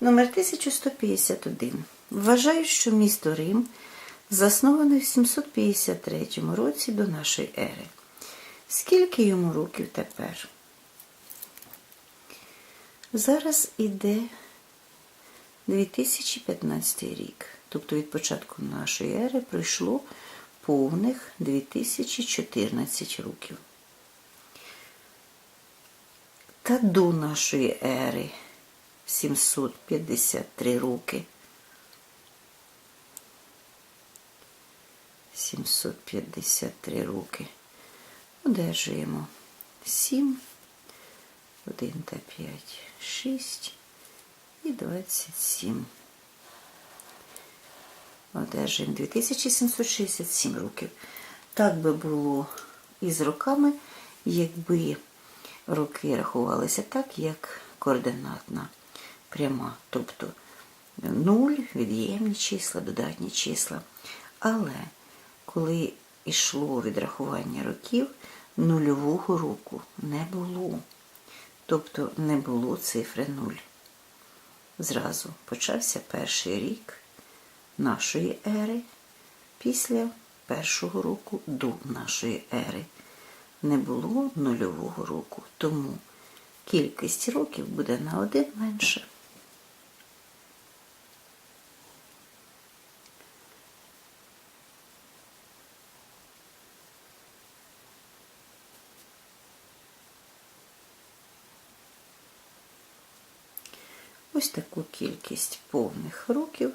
Номер 1151. Вважають, що місто Рим засноване в 753 році до нашої ери. Скільки йому років тепер? Зараз іде 2015 рік. Тобто від початку нашої ери пройшло повних 2014 років. Та до нашої ери 753 роки. 753 роки. Одержуємо 7, 1 та 5, 6 і 27. Одержуємо 2767 років. Так би було і з роками, якби роки рахувалися так, як координатна пряма. Тобто 0, від'ємні числа, додатні числа. Але коли йшло відрахування років, нульового року не було. Тобто не було цифри 0. Зразу почався перший рік нашої ери після першого року до нашої ери. Не було нульового року, тому кількість років буде на один менше. Ось таку кількість повних років